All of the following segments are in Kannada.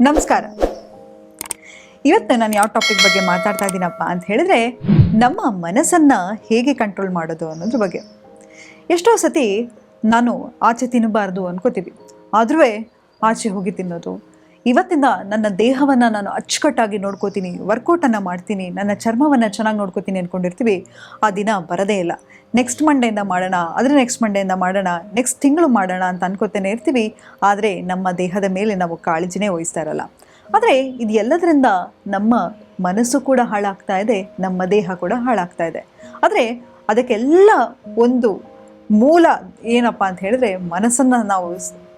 ನಮಸ್ಕಾರ. ಇವತ್ತು ನಾನು ಯಾವ ಟಾಪಿಕ್ ಬಗ್ಗೆ ಮಾತಾಡ್ತಾ ಇದ್ದೀನಪ್ಪ ಅಂತ ಹೇಳಿದ್ರೆ, ನಮ್ಮ ಮನಸ್ಸನ್ನು ಹೇಗೆ ಕಂಟ್ರೋಲ್ ಮಾಡೋದು ಅನ್ನೋದ್ರ ಬಗ್ಗೆ. ಎಷ್ಟೋ ಸತಿ ನಾನು ಆಚೆ ತಿನ್ನಬಾರ್ದು ಅನ್ಕೋತೀವಿ. ಆದ್ರೂ ಆಚೆ ಹೋಗಿ ತಿನ್ನೋದು ಇವತ್ತಿಂದ ನನ್ನ ದೇಹವನ್ನು ನಾನು ಅಚ್ಚುಕಟ್ಟಾಗಿ ನೋಡ್ಕೋತೀನಿ, ವರ್ಕೌಟನ್ನು ಮಾಡ್ತೀನಿ, ನನ್ನ ಚರ್ಮವನ್ನು ಚೆನ್ನಾಗಿ ನೋಡ್ಕೋತೀನಿ ಅಂದ್ಕೊಂಡಿರ್ತೀವಿ ಆ ದಿನ ಬರದೇ ಇಲ್ಲ. ನೆಕ್ಸ್ಟ್ ಮಂಡೆಯಿಂದ ಮಾಡೋಣ ಅದರ ನೆಕ್ಸ್ಟ್ ಮಂಡೆಯಿಂದ ಮಾಡೋಣ ನೆಕ್ಸ್ಟ್ ತಿಂಗಳು ಮಾಡೋಣ ಅಂತ ಅನ್ಕೋತೇನೆ ಇರ್ತೀವಿ, ಆದರೆ ನಮ್ಮ ದೇಹದ ಮೇಲೆ ನಾವು ಕಾಳಜಿನೇ ವಹಿಸ್ತಾ ಇರಲ್ಲ. ಆದರೆ ಇದು ಎಲ್ಲದರಿಂದ ನಮ್ಮ ಮನಸ್ಸು ಕೂಡ ಹಾಳಾಗ್ತಾ ಇದೆ, ನಮ್ಮ ದೇಹ ಕೂಡ ಹಾಳಾಗ್ತಾ ಇದೆ. ಆದರೆ ಅದಕ್ಕೆಲ್ಲ ಒಂದು ಮೂಲ ಏನಪ್ಪ ಅಂತ ಹೇಳಿದ್ರೆ ಮನಸ್ಸನ್ನು ನಾವು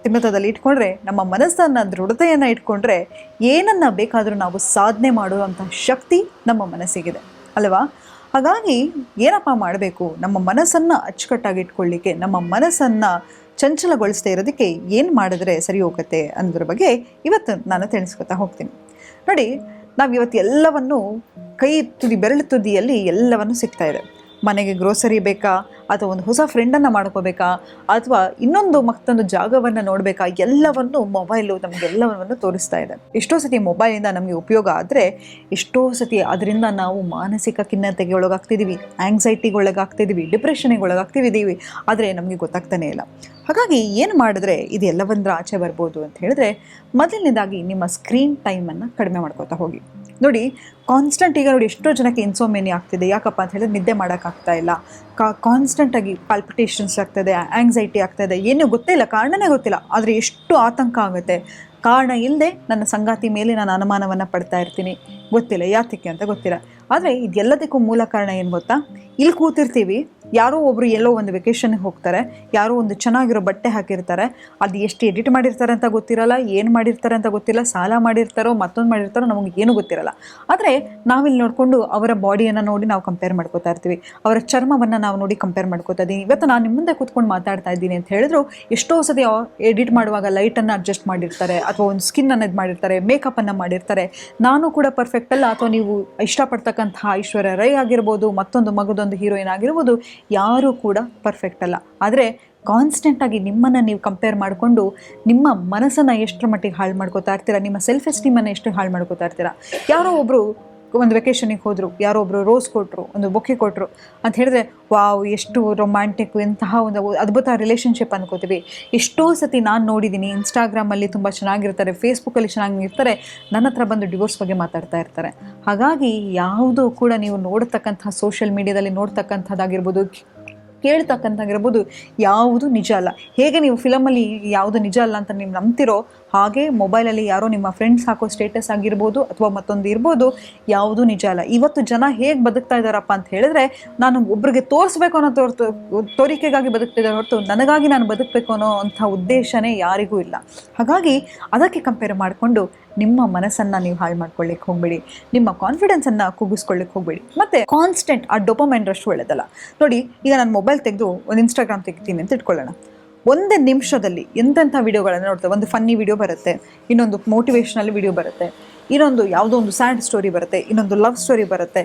ತಿಮ್ಮತದಲ್ಲಿ ಇಟ್ಕೊಂಡ್ರೆ, ನಮ್ಮ ಮನಸ್ಸನ್ನು ದೃಢತೆಯನ್ನು ಇಟ್ಕೊಂಡ್ರೆ ಏನನ್ನ ಬೇಕಾದರೂ ನಾವು ಸಾಧನೆ ಮಾಡುವಂಥ ಶಕ್ತಿ ನಮ್ಮ ಮನಸ್ಸಿಗಿದೆ, ಅಲ್ವಾ? ಹಾಗಾಗಿ ಏನಪ್ಪ ಮಾಡಬೇಕು? ನಮ್ಮ ಮನಸ್ಸನ್ನು ಅಚ್ಚುಕಟ್ಟಾಗಿ ಇಟ್ಕೊಳ್ಳಿಕ್ಕೆ, ನಮ್ಮ ಮನಸ್ಸನ್ನು ಚಂಚಲಗೊಳಿಸದೇ ಇರೋದಕ್ಕೆ ಏನು ಮಾಡಿದ್ರೆ ಸರಿ ಹೋಗುತ್ತೆ ಅನ್ನೋದ್ರ ಬಗ್ಗೆ ಇವತ್ತು ನಾನು ತಿಳಿಸ್ಕೊತಾ ಹೋಗ್ತೀನಿ. ನೋಡಿ, ನಾವು ಇವತ್ತು ಎಲ್ಲವನ್ನು ಕೈ ತುದಿ, ಬೆರಳು ತುದಿಯಲ್ಲಿ ಎಲ್ಲವನ್ನು ಸಿಗ್ತಾ ಇದೆ. ಮನೆಗೆ ಗ್ರೋಸರಿ ಬೇಕಾ? ಅಥವಾ ಒಂದು ಹೊಸ ಫ್ರೆಂಡನ್ನು ಮಾಡ್ಕೋಬೇಕಾ? ಅಥವಾ ಇನ್ನೊಂದು ಮತ್ತೊಂದು ಜಾಗವನ್ನು ನೋಡಬೇಕಾ? ಎಲ್ಲವನ್ನು ಮೊಬೈಲು ನಮಗೆಲ್ಲವನ್ನು ತೋರಿಸ್ತಾ ಇದೆ. ಎಷ್ಟೋ ಸತಿ ಮೊಬೈಲಿಂದ ನಮಗೆ ಉಪಯೋಗ ಆದರೆ, ಎಷ್ಟೋ ಸತಿ ಅದರಿಂದ ನಾವು ಮಾನಸಿಕ ಖಿನ್ನತೆಗೆ ಒಳಗಾಗ್ತಿದ್ದೀವಿ ಆಂಗ್ಸೈಟಿಗೆ ಒಳಗಾಗ್ತಿದ್ದೀವಿ ಡಿಪ್ರೆಷನಿಗೆ ಒಳಗಾಗ್ತಿದ್ದೀವಿ ಆದರೆ ನಮಗೆ ಗೊತ್ತಾಗ್ತಾನೆ ಇಲ್ಲ. ಹಾಗಾಗಿ ಏನು ಮಾಡಿದ್ರೆ ಇದು ಎಲ್ಲವಂದ್ರ ಆಚೆ ಬರ್ಬೋದು ಅಂತ ಹೇಳಿದ್ರೆ, ಮೊದಲನೇದಾಗಿ ನಿಮ್ಮ ಸ್ಕ್ರೀನ್ ಟೈಮನ್ನು ಕಡಿಮೆ ಮಾಡ್ಕೋತಾ ಹೋಗಿ. ನೋಡಿ ಕಾನ್ಸ್ಟೆಂಟ್ ಈಗ ನೋಡಿ ಎಷ್ಟೋ ಜನಕ್ಕೆ ಇನ್ಸೋಮೇನಿ ಆಗ್ತಿದೆ. ಯಾಕಪ್ಪ ಅಂತ ಹೇಳಿದ್ರೆ ನಿದ್ದೆ ಮಾಡೋಕ್ಕಾಗ್ತಾ ಇಲ್ಲ. ಕಾ ಕಾನ್ಸ್ಟೆಂಟಾಗಿ ಪಾಲ್ಪಿಟೇಷನ್ಸ್ ಆಗ್ತದೆ ಆಂಗ್ಸೈಟಿ ಆಗ್ತದೆ, ಏನೂ ಗೊತ್ತಿಲ್ಲ ಕಾರಣನೇ ಗೊತ್ತಿಲ್ಲ. ಆದರೆ ಎಷ್ಟು ಆತಂಕ ಆಗುತ್ತೆ. ಕಾರಣ ಇಲ್ಲದೆ ನನ್ನ ಸಂಗಾತಿ ಮೇಲೆ ನಾನು ಅನುಮಾನವನ್ನು ಪಡ್ತಾ ಇರ್ತೀನಿ. ಗೊತ್ತಿಲ್ಲ, ಯಾತಕ್ಕೆ ಅಂತ ಗೊತ್ತಿಲ್ಲ. ಆದರೆ ಇದೆಲ್ಲದಕ್ಕೂ ಮೂಲ ಕಾರಣ ಏನು ಗೊತ್ತಾ? ಇಲ್ಲಿ ಕೂತಿರ್ತೀವಿ ಯಾರೋ ಒಬ್ಬರು ಎಲ್ಲೋ ಒಂದು ವೆಕೇಷನ್ಗೆ ಹೋಗ್ತಾರೆ, ಯಾರೋ ಒಂದು ಚೆನ್ನಾಗಿರೋ ಬಟ್ಟೆ ಹಾಕಿರ್ತಾರೆ, ಅದು ಎಷ್ಟು ಎಡಿಟ್ ಮಾಡಿರ್ತಾರೆ ಅಂತ ಗೊತ್ತಿರಲ್ಲ, ಏನು ಮಾಡಿರ್ತಾರೆ ಅಂತ ಗೊತ್ತಿಲ್ಲ, ಸಾಲ ಮಾಡಿರ್ತಾರೋ, ಮತ್ತೊಂದು ಮಾಡಿರ್ತಾರೋ ನಮಗೆ ಏನು ಗೊತ್ತಿರಲ್ಲ. ಆದರೆ ನಾವಿಲ್ಲಿ ನೋಡಿಕೊಂಡು ಅವರ ಬಾಡಿಯನ್ನು ನೋಡಿ ನಾವು ಕಂಪೇರ್ ಮಾಡ್ಕೋತಾ ಇರ್ತೀವಿ. ಅವರ ಚರ್ಮವನ್ನು ನಾವು ನೋಡಿ ಕಂಪೇರ್ ಮಾಡ್ಕೋತಾ ಇದ್ದೀವಿ. ಇವತ್ತು ನಾನು ನಿಮ್ಮ ಮುಂದೆ ಕೂತ್ಕೊಂಡು ಮಾತಾಡ್ತಾ ಇದ್ದೀನಿ ಅಂತ ಹೇಳಿದ್ರು, ಎಷ್ಟೋ ಸತಿ ಎಡಿಟ್ ಮಾಡುವಾಗ ಲೈಟನ್ನು ಅಡ್ಜಸ್ಟ್ ಮಾಡಿರ್ತಾರೆ, ಅಥವಾ ಒಂದು ಸ್ಕಿನ್ ಅನ್ನೋದು ಮಾಡಿರ್ತಾರೆ ಮೇಕಪ್ಪನ್ನು ಮಾಡಿರ್ತಾರೆ. ನಾನು ಕೂಡ ಪರ್ಫೆಕ್ಟ್ ಅಲ್ಲ, ಅಥವಾ ನೀವು ಇಷ್ಟಪಡ್ತಕ್ಕಂತಹ ಐಶ್ವರ್ಯ ರೈ ಆಗಿರ್ಬೋದು, ಮತ್ತೊಂದು ಮಗದೊಂದು ಹೀರೋಯಿನ್ ಆಗಿರ್ಬೋದು ಯಾರೂ ಕೂಡ ಪರ್ಫೆಕ್ಟ್ ಅಲ್ಲ. ಆದರೆ ಕಾನ್ಸ್ಟೆಂಟಾಗಿ ನಿಮ್ಮನ್ನು ನೀವು ಕಂಪೇರ್ ಮಾಡಿಕೊಂಡು ನಿಮ್ಮ ಮನಸ್ಸನ್ನು ಎಷ್ಟರ ಮಟ್ಟಿಗೆ ಹಾಳು ಮಾಡ್ಕೋತಾ ಇರ್ತೀರಾ? ನಿಮ್ಮ ಸೆಲ್ಫ್ ಎಸ್ಟೀಮನ್ನು ಎಷ್ಟು ಹಾಳು ಮಾಡ್ಕೋತಾ ಇರ್ತೀರಾ? ಯಾರೋ ಒಬ್ಬರು ಒಂದು ವೆಕೇಷನಿಗೆ ಹೋದರು, ಯಾರೋ ಒಬ್ಬರು ರೋಸ್ ಕೊಟ್ಟರು ಒಂದು ಬೊಕ್ಕೆ ಕೊಟ್ಟರು ಅಂತ ಹೇಳಿದ್ರೆ, ವಾವ್, ಎಷ್ಟು ರೊಮ್ಯಾಂಟಿಕ್ ಎಂತಹ ಒಂದು ಅದ್ಭುತ ರಿಲೇಷನ್ಶಿಪ್ ಅಂದ್ಕೋತೀವಿ ಎಷ್ಟೋ ಸತಿ ನಾನು ನೋಡಿದ್ದೀನಿ ಇನ್ಸ್ಟಾಗ್ರಾಮಲ್ಲಿ ತುಂಬ ಚೆನ್ನಾಗಿರ್ತಾರೆ ಫೇಸ್ಬುಕ್ಕಲ್ಲಿ ಚೆನ್ನಾಗಿರ್ತಾರೆ, ನನ್ನ ಹತ್ರ ಬಂದು ಡಿವೋರ್ಸ್ ಬಗ್ಗೆ ಮಾತಾಡ್ತಾ ಇರ್ತಾರೆ. ಹಾಗಾಗಿ ಯಾವುದೂ ಕೂಡ ನೀವು ನೋಡ್ತಕ್ಕಂಥ ಸೋಷಿಯಲ್ ಮೀಡಿಯಾದಲ್ಲಿ ನೋಡ್ತಕ್ಕಂಥದ್ದಾಗಿರ್ಬೋದು ಕೇಳ್ತಕ್ಕಂಥಾಗಿರ್ಬೋದು ಯಾವುದು ನಿಜ ಅಲ್ಲ. ಹೇಗೆ ನೀವು ಫಿಲಮಲ್ಲಿ ಯಾವುದು ನಿಜ ಅಲ್ಲ ಅಂತ ನೀವು ನಂಬ್ತಿರೋ ಹಾಗೆ ಮೊಬೈಲಲ್ಲಿ ಯಾರೋ ನಿಮ್ಮ ಫ್ರೆಂಡ್ಸ್ ಹಾಕೋ ಸ್ಟೇಟಸ್ ಆಗಿರ್ಬೋದು ಅಥವಾ ಮತ್ತೊಂದು ಇರ್ಬೋದು ಯಾವುದು ನಿಜ ಅಲ್ಲ. ಇವತ್ತು ಜನ ಹೇಗೆ ಬದುಕ್ತಾ ಇದ್ದಾರಪ್ಪ ಅಂತ ಹೇಳಿದ್ರೆ ನಾನು ಒಬ್ರಿಗೆ ತೋರಿಸ್ಬೇಕು ಅನ್ನೋ ತೋರ್ತು ತೋರಿಕೆಗಾಗಿ ಬದುಕ್ತಿದ್ದಾರೆ ಹೊರತು ನನಗಾಗಿ ನಾನು ಬದುಕಬೇಕು ಅನ್ನೋ ಅಂಥ ಉದ್ದೇಶನೇ ಯಾರಿಗೂ ಇಲ್ಲ. ಹಾಗಾಗಿ ಅದಕ್ಕೆ ಕಂಪೇರ್ ಮಾಡಿಕೊಂಡು ನಿಮ್ಮ ಮನಸ್ಸನ್ನು ನೀವು ಹಾಳು ಮಾಡ್ಕೊಳ್ಳಿಕ್ಕೆ ಹೋಗಬೇಡಿ. ನಿಮ್ಮ ಕಾನ್ಫಿಡೆನ್ಸನ್ನು ಕುಗ್ಗಿಸ್ಕೊಳ್ಳಿಕ್ಕೆ ಹೋಗಬೇಡಿ. ಮತ್ತು ಕಾನ್ಸ್ಟೆಂಟ್ ಆ ಡೊಪಮೈನ್ ರಶ್ ಒಳ್ಳೆಯದಲ್ಲ ನೋಡಿ, ಈಗ ನಾನು ಮೊಬೈಲ್ ತೆಗೆದು ಒಂದು ಇನ್ಸ್ಟಾಗ್ರಾಮ್ ತೆಗಿತೀನಿ ಅಂತ ಇಟ್ಕೊಳ್ಳೋಣ. ಒಂದೇ ನಿಮಿಷದಲ್ಲಿ ಎಂತೆಂಥ ವಿಡಿಯೋಗಳನ್ನು ನೋಡ್ತೇವೆ ಒಂದು ಫನ್ನಿ ವಿಡಿಯೋ ಬರುತ್ತೆ, ಇನ್ನೊಂದು ಮೋಟಿವೇಶ್ನಲ್ ವಿಡಿಯೋ ಬರುತ್ತೆ, ಇನ್ನೊಂದು ಯಾವುದೋ ಒಂದು ಸ್ಯಾಡ್ ಸ್ಟೋರಿ ಬರುತ್ತೆ, ಇನ್ನೊಂದು ಲವ್ ಸ್ಟೋರಿ ಬರುತ್ತೆ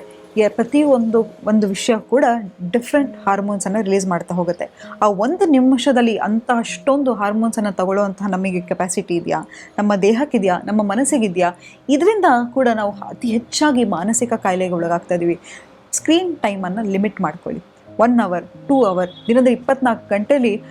ಪ್ರತಿಯೊಂದು ಒಂದು ವಿಷಯ ಕೂಡ ಡಿಫ್ರೆಂಟ್ ಹಾರ್ಮೋನ್ಸನ್ನು ರಿಲೀಸ್ ಮಾಡ್ತಾ ಹೋಗುತ್ತೆ. ಆ ಒಂದು ನಿಮಿಷದಲ್ಲಿ ಅಂತ ಅಷ್ಟೊಂದು ಹಾರ್ಮೋನ್ಸನ್ನು ತಗೊಳ್ಳುವಂತಹ ನಮಗೆ ಕೆಪಾಸಿಟಿ ಇದೆಯಾ? ನಮ್ಮ ದೇಹಕ್ಕಿದೆಯಾ? ನಮ್ಮ ಮನಸ್ಸಿಗಿದೆಯಾ? ಇದರಿಂದ ಕೂಡ ನಾವು ಅತಿ ಹೆಚ್ಚಾಗಿ ಮಾನಸಿಕ ಕಾಯಿಲೆಗೆ ಒಳಗಾಗ್ತಾ ಇದ್ದೀವಿ ಸ್ಕ್ರೀನ್ ಟೈಮನ್ನು ಲಿಮಿಟ್ ಮಾಡ್ಕೊಳ್ಳಿ. ಒನ್ ಅವರ್ ಟೂ ಅವರ್ ದಿನದ ಇಪ್ಪತ್ನಾಲ್ಕು ಗಂಟೆಯಲ್ಲಿ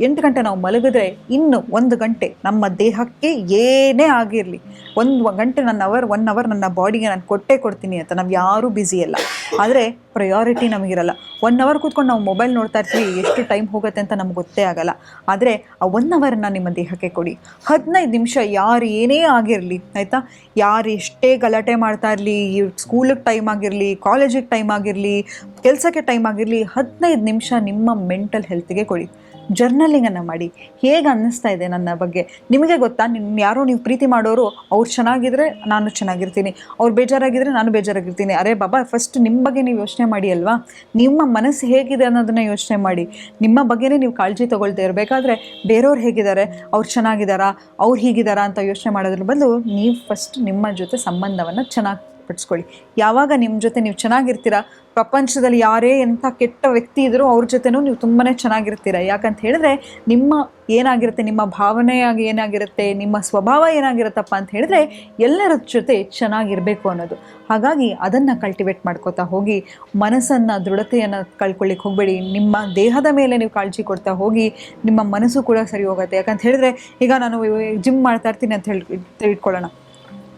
ಎಂಟು ಗಂಟೆ ನಾವು ಮಲಗಿದ್ರೆ ಇನ್ನು ಒಂದು ಗಂಟೆ ನಮ್ಮ ದೇಹಕ್ಕೆ ಏನೇ ಆಗಿರಲಿ, ಒಂದು ಗಂಟೆ ನನ್ನ ಅವರ್ ಒನ್ ಅವರ್ ನನ್ನ ಬಾಡಿಗೆ ನಾನು ಕೊಟ್ಟೇ ಕೊಡ್ತೀನಿ ಅಂತ. ನಾವು ಯಾರೂ ಬ್ಯುಸಿ ಅಲ್ಲ. ಆದರೆ ಪ್ರಯಾರಿಟಿ ನಮಗಿರಲ್ಲ. ಒನ್ ಅವರ್ ಕೂತ್ಕೊಂಡು ನಾವು ಮೊಬೈಲ್ ನೋಡ್ತಾ ಇರ್ತೀವಿ, ಎಷ್ಟು ಟೈಮ್ ಹೋಗುತ್ತೆ ಅಂತ ನಮ್ಗೆ ಗೊತ್ತೇ ಆಗಲ್ಲ. ಆದರೆ ಆ ಒನ್ ಅವರನ್ನು ನಿಮ್ಮ ದೇಹಕ್ಕೆ ಕೊಡಿ. ಹದಿನೈದು ನಿಮಿಷ ಯಾರು ಏನೇ ಆಗಿರಲಿ, ಆಯಿತಾ? ಯಾರು ಎಷ್ಟೇ ಗಲಾಟೆ ಮಾಡ್ತಾ ಇರಲಿ ಸ್ಕೂಲಿಗೆ ಟೈಮ್ ಆಗಿರಲಿ ಕಾಲೇಜಿಗೆ ಟೈಮ್ ಆಗಿರಲಿ, ಕೆಲಸಕ್ಕೆ ಟೈಮ್ ಆಗಿರಲಿ, ಹದಿನೈದು ನಿಮಿಷ ನಿಮ್ಮ ಮೆಂಟಲ್ ಹೆಲ್ತ್ಗೆ ಕೊಡಿ. ಜರ್ನಲಿಂಗನ್ನು ಮಾಡಿ. ಹೇಗೆ ಅನ್ನಿಸ್ತಾ ಇದೆ ನನ್ನ ಬಗ್ಗೆ? ನಿಮಗೆ ಗೊತ್ತಾ? ನಿಮ್ಮ ಯಾರೋ ನೀವು ಪ್ರೀತಿ ಮಾಡೋರು, ಅವ್ರು ಚೆನ್ನಾಗಿದ್ದರೆ ನಾನು ಚೆನ್ನಾಗಿರ್ತೀನಿ. ಅವ್ರು ಬೇಜಾರಾಗಿದ್ದರೆ ನಾನು ಬೇಜಾರಾಗಿರ್ತೀನಿ. ಅರೆ ಬಾಬಾ ಫಸ್ಟ್ ನಿಮ್ಮ ಬಗ್ಗೆ ನೀವು ಯೋಚನೆ ಮಾಡಿ ಅಲ್ವಾ? ನಿಮ್ಮ ಮನಸ್ಸು ಹೇಗಿದೆ ಅನ್ನೋದನ್ನ ಯೋಚನೆ ಮಾಡಿ. ನಿಮ್ಮ ಬಗ್ಗೆನೇ ನೀವು ಕಾಳಜಿ ತಗೊಳ್ತಾ ಇರಬೇಕಾದ್ರೆ ಬೇರೆಯವ್ರು ಹೇಗಿದ್ದಾರೆ? ಅವ್ರು ಚೆನ್ನಾಗಿದ್ದಾರಾ? ಅವ್ರು ಹೀಗಿದ್ದಾರಾ ಅಂತ ಯೋಚನೆ ಮಾಡೋದ್ರ ಬದಲು ನೀವು ಫಸ್ಟ್ ನಿಮ್ಮ ಜೊತೆ ಸಂಬಂಧವನ್ನು ಚೆನ್ನಾಗಿ ಪಡಿಸ್ಕೊಳ್ಳಿ ಯಾವಾಗ ನಿಮ್ಮ ಜೊತೆ ನೀವು ಚೆನ್ನಾಗಿರ್ತೀರ, ಪ್ರಪಂಚದಲ್ಲಿ ಯಾರೇ ಎಂಥ ಕೆಟ್ಟ ವ್ಯಕ್ತಿ ಇದ್ದರೂ ಅವ್ರ ಜೊತೆನೂ ನೀವು ತುಂಬಾ ಚೆನ್ನಾಗಿರ್ತೀರ? ಯಾಕಂತ ಹೇಳಿದ್ರೆ ನಿಮ್ಮ ಏನಾಗಿರುತ್ತೆ, ನಿಮ್ಮ ಭಾವನೆಯಾಗಿ ಏನಾಗಿರುತ್ತೆ, ನಿಮ್ಮ ಸ್ವಭಾವ ಏನಾಗಿರುತ್ತಪ್ಪ ಅಂತ ಹೇಳಿದ್ರೆ ಎಲ್ಲರ ಜೊತೆ ಚೆನ್ನಾಗಿರಬೇಕು ಅನ್ನೋದು. ಹಾಗಾಗಿ ಅದನ್ನು ಕಲ್ಟಿವೇಟ್ ಮಾಡ್ಕೋತಾ ಹೋಗಿ, ಮನಸ್ಸನ್ನು, ದೃಢತೆಯನ್ನು ಕಳ್ಕೊಳ್ಳಿಕ್ಕೆ ಹೋಗಬೇಡಿ. ನಿಮ್ಮ ದೇಹದ ಮೇಲೆ ನೀವು ಕಾಳಜಿ ಕೊಡ್ತಾ ಹೋಗಿ, ನಿಮ್ಮ ಮನಸ್ಸು ಕೂಡ ಸರಿ ಹೋಗುತ್ತೆ. ಯಾಕಂತ ಹೇಳಿದ್ರೆ, ಈಗ ನಾನು ಜಿಮ್ ಮಾಡ್ತಾ ಇರ್ತೀನಿ ಅಂತ ಹೇಳಿ, ತಿಳ್ಕೊಳ್ಳೋಣ.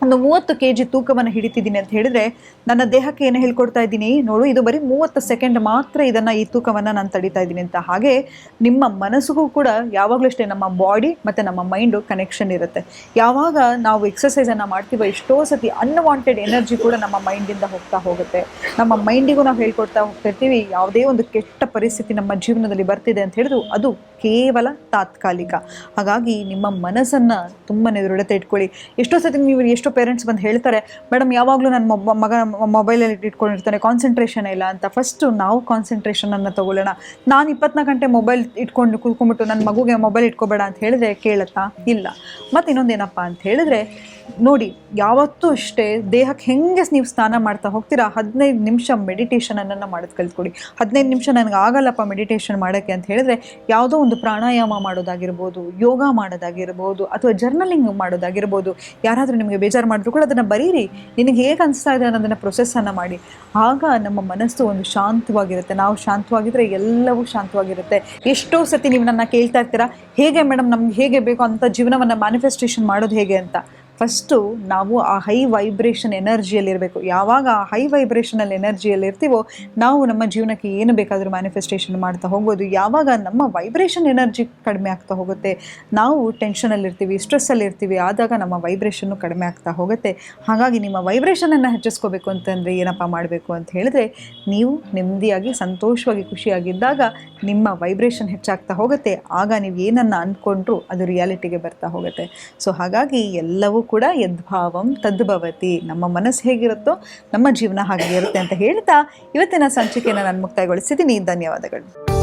ಒಂದು ಮೂವತ್ತು ಕೆ ಜಿ ತೂಕವನ್ನು ಹಿಡಿತಿದ್ದೀನಿ ಅಂತ ಹೇಳಿದ್ರೆ ನನ್ನ ದೇಹಕ್ಕೆ ಏನು ಹೇಳ್ಕೊಡ್ತಾ ಇದ್ದೀನಿ? ನೋಡು, ಇದು ಬರೀ ಮೂವತ್ತು ಸೆಕೆಂಡ್ ಮಾತ್ರ ಇದನ್ನು ಈ ತೂಕವನ್ನು ನಾನು ತಡಿತಾ ಇದ್ದೀನಿ ಅಂತ. ಹಾಗೆ ನಿಮ್ಮ ಮನಸ್ಸಿಗೂ ಕೂಡ ಯಾವಾಗಲೂ ಅಷ್ಟೇ ನಮ್ಮ ಬಾಡಿ ಮತ್ತು ನಮ್ಮ ಮೈಂಡು ಕನೆಕ್ಷನ್ ಇರುತ್ತೆ. ಯಾವಾಗ ನಾವು ಎಕ್ಸಸೈಸನ್ನು ಮಾಡ್ತೀವೋ ಎಷ್ಟೋ ಸತಿ ಅನ್ವಾಂಟೆಡ್ ಎನರ್ಜಿ ಕೂಡ ನಮ್ಮ ಮೈಂಡಿಂದ ಹೋಗ್ತಾ ಹೋಗುತ್ತೆ. ನಮ್ಮ ಮೈಂಡಿಗೂ ನಾವು ಹೇಳ್ಕೊಡ್ತಾ ಹೋಗ್ತಿರ್ತೀವಿ ಯಾವುದೇ ಒಂದು ಕೆಟ್ಟ ಪರಿಸ್ಥಿತಿ ನಮ್ಮ ಜೀವನದಲ್ಲಿ ಬರ್ತಿದೆ ಅಂತ ಹೇಳಿದ್ರು ಅದು ಕೇವಲ ತಾತ್ಕಾಲಿಕ. ಹಾಗಾಗಿ ನಿಮ್ಮ ಮನಸ್ಸನ್ನು ತುಂಬಾ ದೃಢತೆ ಇಟ್ಕೊಳ್ಳಿ. ಎಷ್ಟೋ ಸತಿ ನೀವು ಎಷ್ಟೋ ಪೇರೆಂಟ್ಸ್ ಬಂದು ಹೇಳ್ತಾರೆ, ಮೇಡಮ್, ಯಾವಾಗಲೂ ನನ್ನ ಮಗ ಮೊಬೈಲಲ್ಲಿ ಇಟ್ಕೊಂಡಿರ್ತಾನೆ ಕಾನ್ಸಂಟ್ರೇಷನ್ ಇಲ್ಲ ಅಂತ. ಫಸ್ಟು ನಾವು ಕಾನ್ಸಂಟ್ರೇಷನನ್ನು ತಗೊಳ್ಳೋಣ. ನಾನು ಇಪ್ಪತ್ನಾಲ್ಕು ಗಂಟೆ ಮೊಬೈಲ್ ಇಟ್ಕೊಂಡು ಕೂತ್ಕೊಂಡ್ಬಿಟ್ಟು ನನ್ನ ಮಗುಗೆ ಮೊಬೈಲ್ ಇಟ್ಕೋಬೇಡ ಅಂತ ಹೇಳಿದ್ರೆ ಕೇಳುತ್ತಾ ಇಲ್ಲ. ಮತ್ತು ಇನ್ನೊಂದೇನಪ್ಪ ಅಂತ ಹೇಳಿದ್ರೆ ನೋಡಿ, ಯಾವತ್ತೂ ಅಷ್ಟೇ ದೇಹಕ್ಕೆ ಹೆಂಗೆ ನೀವು ಸ್ನಾನ ಮಾಡ್ತಾ ಹೋಗ್ತೀರಾ? ಹದಿನೈದು ನಿಮಿಷ ಮೆಡಿಟೇಷನನ್ನು ಮಾಡೋದು ಕಲ್ತ್ಕೊಡಿ. ಹದಿನೈದು ನಿಮಿಷ ನನಗೆ ಆಗಲ್ಲಪ್ಪ ಮೆಡಿಟೇಷನ್ ಮಾಡೋಕ್ಕೆ ಅಂತ ಹೇಳಿದ್ರೆ ಯಾವುದೋ ಒಂದು ಪ್ರಾಣಾಯಾಮ ಮಾಡೋದಾಗಿರ್ಬೋದು, ಯೋಗ ಮಾಡೋದಾಗಿರ್ಬೋದು ಅಥವಾ ಜರ್ನಲಿಂಗ್ ಮಾಡೋದಾಗಿರ್ಬೋದು, ಯಾರಾದರೂ ನಿಮಗೆ ಬೇಜಾರು ಮಾಡಿದ್ರು ಕೂಡ ಅದನ್ನು ಬರೀರಿ. ನಿನಗೆ ಹೇಗೆ ಅನಿಸ್ತಾ ಇದೆ ಅನ್ನೋದನ್ನು ಪ್ರೊಸೆಸ್ಸನ್ನು ಮಾಡಿ. ಆಗ ನಮ್ಮ ಮನಸ್ಸು ಒಂದು ಶಾಂತವಾಗಿರುತ್ತೆ. ನಾವು ಶಾಂತವಾಗಿದ್ದರೆ ಎಲ್ಲವೂ ಶಾಂತವಾಗಿರುತ್ತೆ. ಎಷ್ಟೋ ಸತಿ ನೀವು ನನ್ನ ಕೇಳ್ತಾ ಇರ್ತೀರಾ, ಹೇಗೆ ಮೇಡಮ್ ನಮ್ಗೆ ಹೇಗೆ ಬೇಕು ಅಂತ ಜೀವನವನ್ನು ಮ್ಯಾನಿಫೆಸ್ಟೇಷನ್ ಮಾಡೋದು ಹೇಗೆ ಅಂತ. ಫಸ್ಟು ನಾವು ಆ ಹೈ ವೈಬ್ರೇಷನ್ ಎನರ್ಜಿಯಲ್ಲಿರಬೇಕು ಯಾವಾಗ ಆ ಹೈ ವೈಬ್ರೇಷನಲ್ಲಿ ಎನರ್ಜಿಯಲ್ಲಿ ಇರ್ತೀವೋ, ನಾವು ನಮ್ಮ ಜೀವನಕ್ಕೆ ಏನು ಬೇಕಾದರೂ ಮ್ಯಾನಿಫೆಸ್ಟೇಷನ್ ಮಾಡ್ತಾ ಹೋಗ್ಬೋದು. ಯಾವಾಗ ನಮ್ಮ ವೈಬ್ರೇಷನ್ ಎನರ್ಜಿ ಕಡಿಮೆ ಆಗ್ತಾ ಹೋಗುತ್ತೆ, ನಾವು ಟೆನ್ಷನಲ್ಲಿರ್ತೀವಿ ಸ್ಟ್ರೆಸ್ಸಲ್ಲಿರ್ತೀವಿ ಆದಾಗ ನಮ್ಮ ವೈಬ್ರೇಷನ್ನು ಕಡಿಮೆ ಆಗ್ತಾ ಹೋಗುತ್ತೆ. ಹಾಗಾಗಿ ನಿಮ್ಮ ವೈಬ್ರೇಷನನ್ನು ಹೆಚ್ಚಿಸ್ಕೋಬೇಕು ಅಂತಂದರೆ ಏನಪ್ಪ ಮಾಡಬೇಕು ಅಂತ ಹೇಳಿದ್ರೆ, ನೀವು ನೆಮ್ಮದಿಯಾಗಿ, ಸಂತೋಷವಾಗಿ, ಖುಷಿಯಾಗಿದ್ದಾಗ ನಿಮ್ಮ ವೈಬ್ರೇಷನ್ ಹೆಚ್ಚಾಗ್ತಾ ಹೋಗುತ್ತೆ. ಆಗ ನೀವು ಏನನ್ನು ಅಂದ್ಕೊಂಡ್ರೂ ಅದು ರಿಯಾಲಿಟಿಗೆ ಬರ್ತಾ ಹೋಗುತ್ತೆ. ಸೊ ಹಾಗಾಗಿ ಎಲ್ಲವೂ ಕೂಡ ಯದ್ಭಾವಂ ತದ್ಭವತಿ. ನಮ್ಮ ಮನಸ್ಸು ಹೇಗಿರುತ್ತೋ ನಮ್ಮ ಜೀವನ ಹಾಗೆ ಇರುತ್ತೆ ಅಂತ ಹೇಳ್ತಾ ಇವತ್ತಿನ ಸಂಚಿಕೆಯನ್ನು ನಾನು ಮುಕ್ತಾಯಗೊಳಿಸಿದ್ದೀನಿ. ಧನ್ಯವಾದಗಳು.